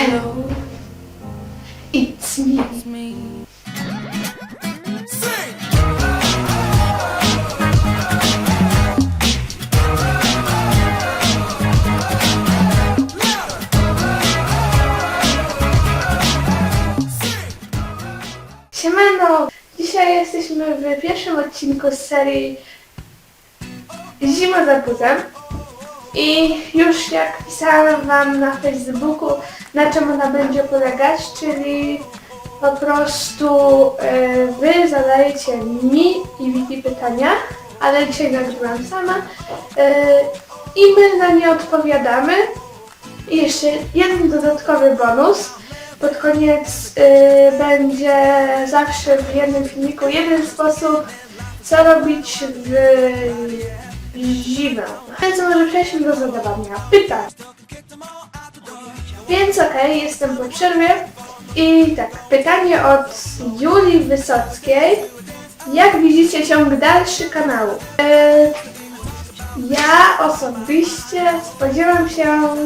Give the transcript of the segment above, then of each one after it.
Hello, it's me. Siemano! Dzisiaj jesteśmy w pierwszym odcinku z serii Zima za buzem. I już jak pisałam Wam na Facebooku, na czym ona będzie polegać, czyli po prostu e, Wy zadajecie mi i Wiki pytania, ale dzisiaj nagrywam sama e, i my na nie odpowiadamy. I jeszcze jeden dodatkowy bonus. Pod koniec y, będzie zawsze w jednym filmiku jeden sposób, co robić w zimę. Więc może przejdźmy do zadawania pytań. Więc okej, jestem po przerwie. I tak, pytanie od Julii Wysockiej. Jak widzicie ciąg dalszy kanału? Y, ja osobiście spodziewam się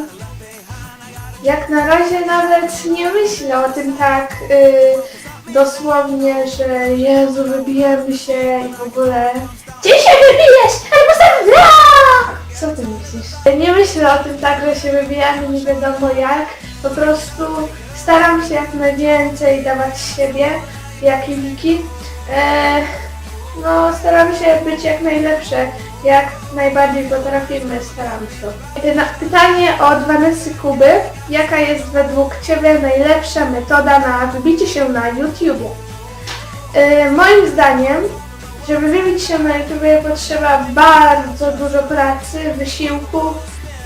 jak na razie nawet nie myślę o tym tak y, dosłownie, że Jezu, wybijemy się i w ogóle Gdzie się wybijesz? Albo sam myślisz? Nie myślę o tym tak, że się wybijamy nie wiadomo jak. Po prostu staram się jak najwięcej dawać siebie, jak i Wiki. E, no, staram się być jak najlepsze, jak najbardziej potrafimy, staram się. Na pytanie od Vanessy Kuby. Jaka jest według Ciebie najlepsza metoda na wybicie się na YouTubie? Yy, moim zdaniem, żeby wybić się na YouTubie potrzeba bardzo dużo pracy, wysiłku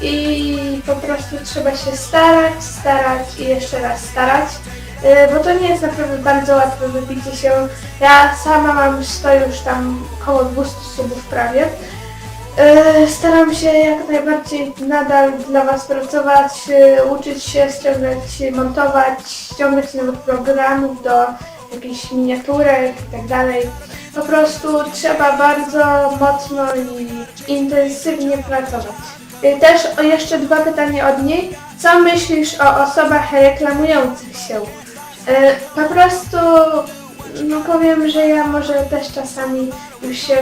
i po prostu trzeba się starać, starać i jeszcze raz starać. Yy, bo to nie jest naprawdę bardzo łatwe wybicie się. Ja sama mam 100 już tam około 200 subów prawie. Yy, Staram się jak najbardziej nadal dla Was pracować, yy, uczyć się, ściągać, montować, ściągać nowych programów do jakichś miniaturek i tak dalej. Po prostu trzeba bardzo mocno i intensywnie pracować. Yy, Też o jeszcze dwa pytania od niej. Co myślisz o osobach reklamujących się? Yy, Po prostu no powiem, że ja może też czasami już się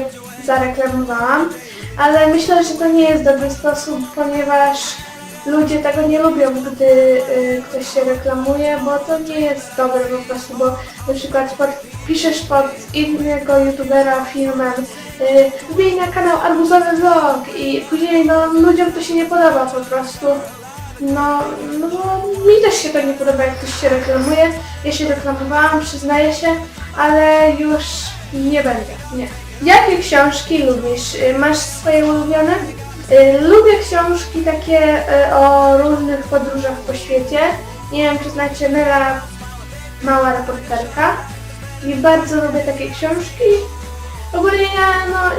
zareklamowałam, ale myślę, że to nie jest dobry sposób, ponieważ ludzie tego nie lubią, gdy y, ktoś się reklamuje, bo to nie jest dobre po prostu, bo na przykład pod, piszesz pod innego youtubera filmem y, na kanał Arbuzowy Vlog i później no ludziom to się nie podoba po prostu. No, no mi też się to nie podoba, jak ktoś się reklamuje. Ja się reklamowałam, przyznaję się, ale już nie będę, nie. Jakie książki lubisz? Y, Masz swoje ulubione? Y, Lubię książki takie y, o różnych podróżach po świecie. Nie wiem, czy znacie Nela Mała Reporterka. I bardzo lubię takie książki. Ogólnie ja no,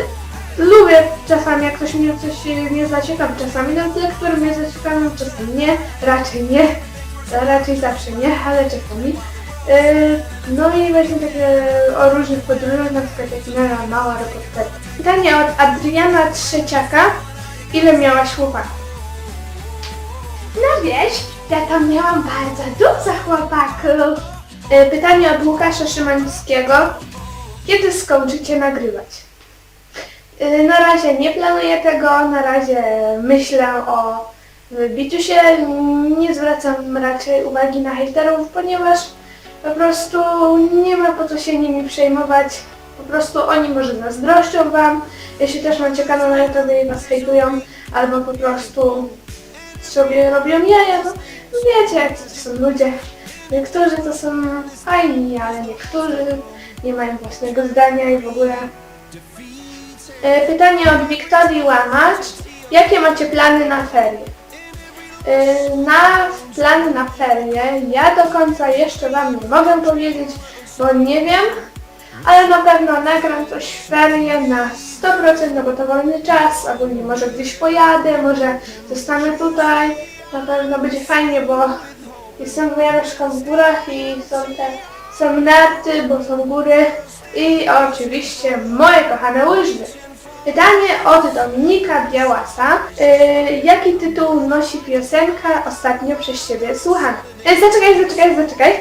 lubię czasami, jak ktoś mnie coś y, nie zaciekawi, czasami na lektury mnie zaciekawią, czasami nie, raczej nie, raczej zawsze nie, ale czasami. Yy, No i właśnie takie o różnych podróżach, na przykład jak Mała Reporterka. Pytanie od Adriana Trzeciaka. Ile miałaś chłopaków? No wiesz, ja tam miałam bardzo dużo chłopaków. Yy, Pytanie od Łukasza Szymańskiego. Kiedy skończycie nagrywać? Yy, Na razie nie planuję tego, na razie myślę o biciu się, nie zwracam raczej uwagi na hejterów, ponieważ po prostu nie ma po co się nimi przejmować, po prostu oni może zazdroszczą wam, jeśli też macie kanał na YouTube i was hejtują, albo po prostu sobie robią jaja, no wiecie jak to są ludzie. Niektórzy to są fajni, ale niektórzy nie mają własnego zdania i w ogóle E, Pytanie od Wiktorii Łamacz. Jakie macie plany na ferie? E, Na plany na ferie ja do końca jeszcze Wam nie mogę powiedzieć, bo nie wiem, ale na pewno nagram coś w na 100%, no bo to wolny czas, ogólnie może gdzieś pojadę, może zostanę tutaj, na pewno będzie fajnie, bo jestem ja mieszkam w górach i są te są narty, bo są góry i oczywiście moje kochane łyżwy. Pytanie od Dominika Białasa. Yy, jaki tytuł nosi piosenka ostatnio przez Ciebie słuchana? Yy, zaczekaj, zaczekaj, zaczekaj.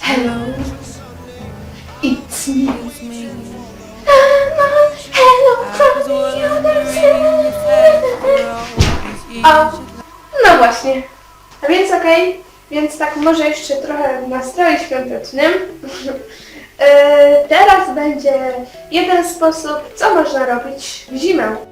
Hello. O, no właśnie. A więc okej, więc tak może jeszcze trochę w nastroju świątecznym. Yy, Teraz będzie jeden sposób, co można robić w zimę.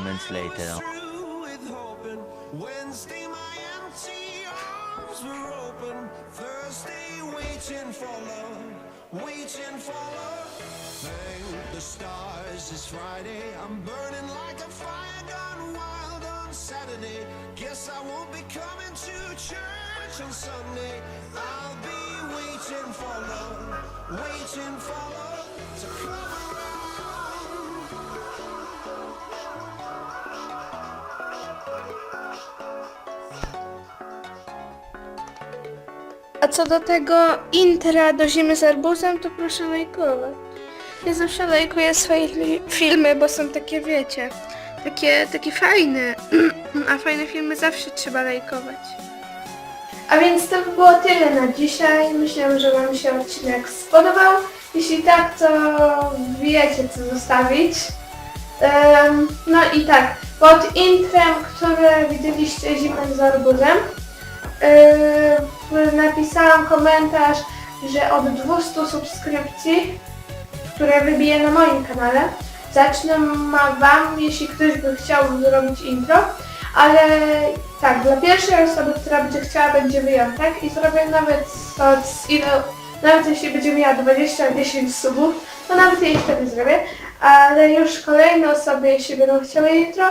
Moments later. Wednesday, my empty arms were open. Thursday, waiting for love, waiting for love. Thank the stars, it's Friday. I'm burning like a fire gone wild on Saturday. Guess I won't be coming to church on Sunday. I'll be waiting for love, waiting for love to come co do tego intra do zimy z arbuzem, to proszę lajkować. Ja zawsze lajkuję swoje filmy, bo są takie, wiecie, takie, takie fajne. A fajne filmy zawsze trzeba lajkować. A więc to by było tyle na dzisiaj. Myślę, że Wam się odcinek spodobał. Jeśli tak, to wiecie co zostawić. No i tak, pod intrem, które widzieliście zimę z arbuzem, Yy, napisałam komentarz, że od 200 subskrypcji, które wybiję na moim kanale, zacznę ma Wam, jeśli ktoś by chciał zrobić intro, ale tak, dla pierwszej osoby, która będzie chciała, będzie wyjątek i zrobię nawet od z ile, nawet jeśli będzie miała 20-10 subów, to nawet jej wtedy zrobię, ale już kolejne osoby, jeśli będą chciały intro,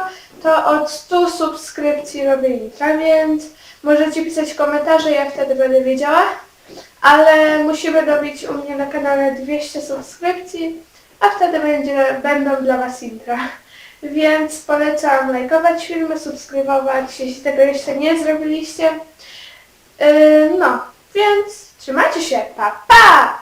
to od 100 subskrypcji robię intro, więc możecie pisać komentarze, ja wtedy będę wiedziała, ale musimy dobić u mnie na kanale 200 subskrypcji, a wtedy będzie, będą dla Was intra. Więc polecam lajkować filmy, subskrybować, jeśli tego jeszcze nie zrobiliście. Yy, no, więc trzymajcie się, pa pa!